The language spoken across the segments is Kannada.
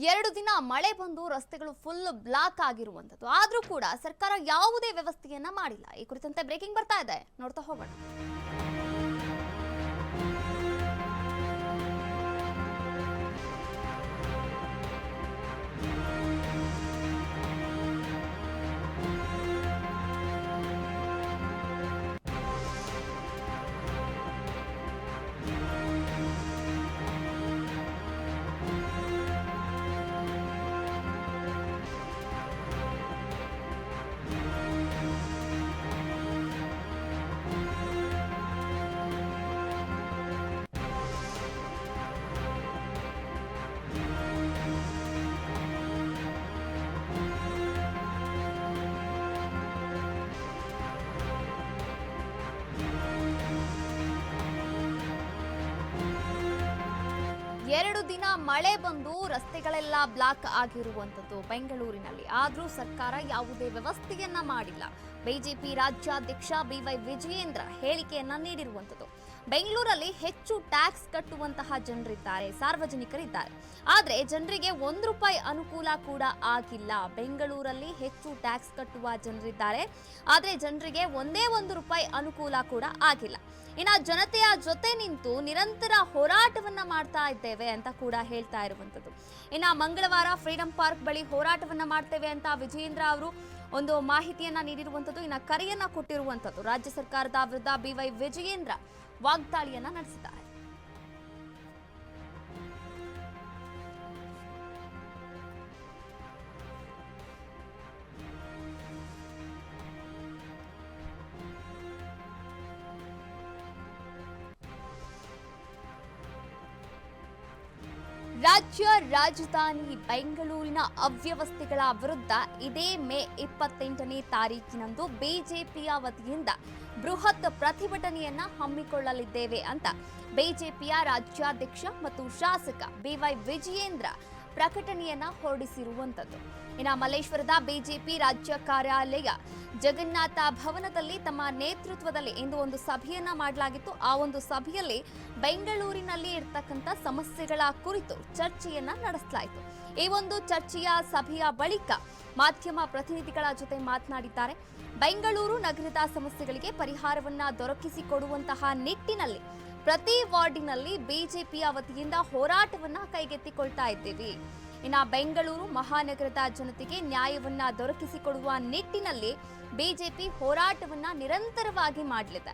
ಎರಡು ದಿನ ಮಳೆ ಬಂದು ರಸ್ತೆಗಳು ಫುಲ್ ಬ್ಲಾಕ್ ಆಗಿರುವಂಥದ್ದು. ಆದರೂ ಕೂಡ ಸರ್ಕಾರ ಯಾವುದೇ ವ್ಯವಸ್ಥೆಯನ್ನ ಮಾಡಿಲ್ಲ. ಈ ಕುರಿತಂತೆ ಬ್ರೇಕಿಂಗ್ ಬರ್ತಾ ಇದೆ. ನೋಡ್ತಾ ಹೋಗೋಣ. ಎರಡು ದಿನ ಮಳೆ ಬಂದು ರಸ್ತೆಗಳೆಲ್ಲ ಬ್ಲಾಕ್ ಆಗಿರುವಂಥದ್ದು ಬೆಂಗಳೂರಿನಲ್ಲಿ. ಆದರೂ ಸರ್ಕಾರ ಯಾವುದೇ ವ್ಯವಸ್ಥೆಯನ್ನ ಮಾಡಿಲ್ಲ. ಬಿಜೆಪಿ ರಾಜ್ಯಾಧ್ಯಕ್ಷ ಬಿವೈ ವಿಜಯೇಂದ್ರ ಹೇಳಿಕೆಯನ್ನ ನೀಡಿರುವಂಥದ್ದು. ಬೆಂಗಳೂರಲ್ಲಿ ಹೆಚ್ಚು ಟ್ಯಾಕ್ಸ್ ಕಟ್ಟುವಂತಹ ಜನರಿದ್ದಾರೆ, ಸಾರ್ವಜನಿಕರಿದ್ದಾರೆ. ಆದರೆ ಜನರಿಗೆ ಒಂದು ರೂಪಾಯಿ ಅನುಕೂಲ ಕೂಡ ಆಗಿಲ್ಲ. ಬೆಂಗಳೂರಲ್ಲಿ ಹೆಚ್ಚು ಟ್ಯಾಕ್ಸ್ ಕಟ್ಟುವ ಜನರಿದ್ದಾರೆ, ಆದರೆ ಜನರಿಗೆ ಒಂದೇ ಒಂದು ರೂಪಾಯಿ ಅನುಕೂಲ ಕೂಡ ಆಗಿಲ್ಲ. ಇನ್ನು ಜನತೆಯ ಜೊತೆ ನಿಂತು ನಿರಂತರ ಹೋರಾಟವನ್ನ ಮಾಡ್ತಾ ಇದ್ದೇವೆ ಅಂತ ಕೂಡ ಹೇಳ್ತಾ ಇರುವಂಥದ್ದು. ಇನ್ನು ಮಂಗಳವಾರ ಫ್ರೀಡಂ ಪಾರ್ಕ್ ಬಳಿ ಹೋರಾಟವನ್ನ ಮಾಡ್ತೇವೆ ಅಂತ ವಿಜಯೇಂದ್ರ ಅವರು ಒಂದು ಮಾಹಿತಿಯನ್ನ ನೀಡಿರುವಂಥದ್ದು, ಇನ್ನು ಕರೆಯನ್ನ ಕೊಟ್ಟಿರುವಂಥದ್ದು. ರಾಜ್ಯ ಸರ್ಕಾರದ ವಿರುದ್ಧ ಬಿವೈ ವಿಜಯೇಂದ್ರ ವಾಗ್ದಾಳಿಯನ್ನ ನಡೆಸಿದ್ದಾರೆ. ರಾಜ್ಯ ರಾಜಧಾನಿ ಬೆಂಗಳೂರಿನ ಅವ್ಯವಸ್ಥೆಗಳ ವಿರುದ್ಧ ಇದೇ ಮೇ ಇಪ್ಪತ್ತೆಂಟನೇ ತಾರೀಕಿನಂದು ಬಿಜೆಪಿಯ ವತಿಯಿಂದ ಬೃಹತ್ ಪ್ರತಿಭಟನೆಯನ್ನ ಹಮ್ಮಿಕೊಳ್ಳಲಿದ್ದೇವೆ ಅಂತ ಬಿಜೆಪಿಯ ರಾಜ್ಯಾಧ್ಯಕ್ಷ ಮತ್ತು ಶಾಸಕ ಬಿವೈ ವಿಜಯೇಂದ್ರ ಪ್ರಕಟಣೆಯನ್ನ ಹೊರಡಿಸಿರುವಂತದ್ದು. ಇನ್ನು ಮಲ್ಲೇಶ್ವರದ ಬಿಜೆಪಿ ರಾಜ್ಯ ಕಾರ್ಯಾಲಯ ಜಗನ್ನಾಥ ಭವನದಲ್ಲಿ ತಮ್ಮ ನೇತೃತ್ವದಲ್ಲಿ ಇಂದು ಒಂದು ಸಭೆಯನ್ನ ಮಾಡಲಾಗಿತ್ತು. ಆ ಒಂದು ಸಭೆಯಲ್ಲಿ ಬೆಂಗಳೂರಿನಲ್ಲಿ ಇರ್ತಕ್ಕಂಥ ಸಮಸ್ಯೆಗಳ ಕುರಿತು ಚರ್ಚೆಯನ್ನ ನಡೆಸಲಾಯಿತು. ಈ ಒಂದು ಚರ್ಚೆಯ ಸಭೆಯ ಬಳಿಕ ಮಾಧ್ಯಮ ಪ್ರತಿನಿಧಿಗಳ ಜೊತೆ ಮಾತನಾಡಿದ್ದಾರೆ. ಬೆಂಗಳೂರು ನಗರದ ಸಮಸ್ಯೆಗಳಿಗೆ ಪರಿಹಾರವನ್ನ ದೊರಕಿಸಿಕೊಡುವಂತಹ ನಿಟ್ಟಿನಲ್ಲಿ ಪ್ರತಿ ವಾರ್ಡಿನಲ್ಲಿ ಬಿಜೆಪಿಯ ವತಿಯಿಂದ ಹೋರಾಟವನ್ನ ಕೈಗೆತ್ತಿಕೊಳ್ತಾ ಇದ್ದೀವಿ. ಇನ್ನ ಬೆಂಗಳೂರು ಮಹಾನಗರದ ಜನತೆಗೆ ನ್ಯಾಯವನ್ನ ದೊರಕಿಸಿಕೊಡುವ ನಿಟ್ಟಿನಲ್ಲಿ ಬಿಜೆಪಿ ಹೋರಾಟವನ್ನ ನಿರಂತರವಾಗಿ ಮಾಡಲಿದೆ.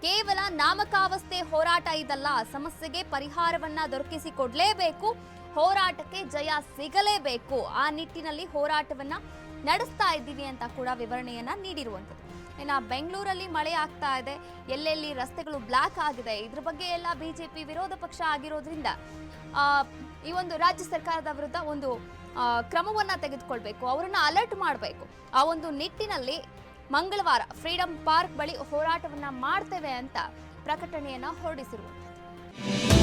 ಕೇವಲ ನಾಮಕಾವಸ್ಥೆ ಹೋರಾಟ ಇದಲ್ಲ, ಸಮಸ್ಯೆಗೆ ಪರಿಹಾರವನ್ನ ದೊರಕಿಸಿಕೊಡ್ಲೇಬೇಕು, ಹೋರಾಟಕ್ಕೆ ಜಯ ಸಿಗಲೇಬೇಕು. ಆ ನಿಟ್ಟಿನಲ್ಲಿ ಹೋರಾಟವನ್ನ ನಡೆಸ್ತಾ ಇದ್ದೀವಿ ಅಂತ ಕೂಡ ವಿವರಣೆಯನ್ನ ನೀಡಿರುವಂಥದ್ದು. ಇನ್ನು ಬೆಂಗಳೂರಲ್ಲಿ ಮಳೆ ಆಗ್ತಾ ಇದೆ. ಎಲ್ಲೆಲ್ಲಿ ರಸ್ತೆಗಳು ಬ್ಲಾಕ್ ಆಗಿದೆ. ಇದ್ರ ಬಗ್ಗೆ ಎಲ್ಲ ಬಿಜೆಪಿ ವಿರೋಧ ಪಕ್ಷ ಆಗಿರೋದ್ರಿಂದ ಈ ಒಂದು ರಾಜ್ಯ ಸರ್ಕಾರದ ವಿರುದ್ಧ ಒಂದು ಕ್ರಮವನ್ನ ತೆಗೆದುಕೊಳ್ಬೇಕು. ಅವರನ್ನ ಅಲರ್ಟ್ ಮಾಡಬೇಕು. ಆ ಒಂದು ನಿಟ್ಟಿನಲ್ಲಿ ಮಂಗಳವಾರ ಫ್ರೀಡಂ ಪಾರ್ಕ್ ಬಳಿ ಹೋರಾಟವನ್ನ ಮಾಡ್ತೇವೆ ಅಂತ ಪ್ರಕಟಣೆಯನ್ನ ಹೊರಡಿಸಿರುವಂಥದ್ದು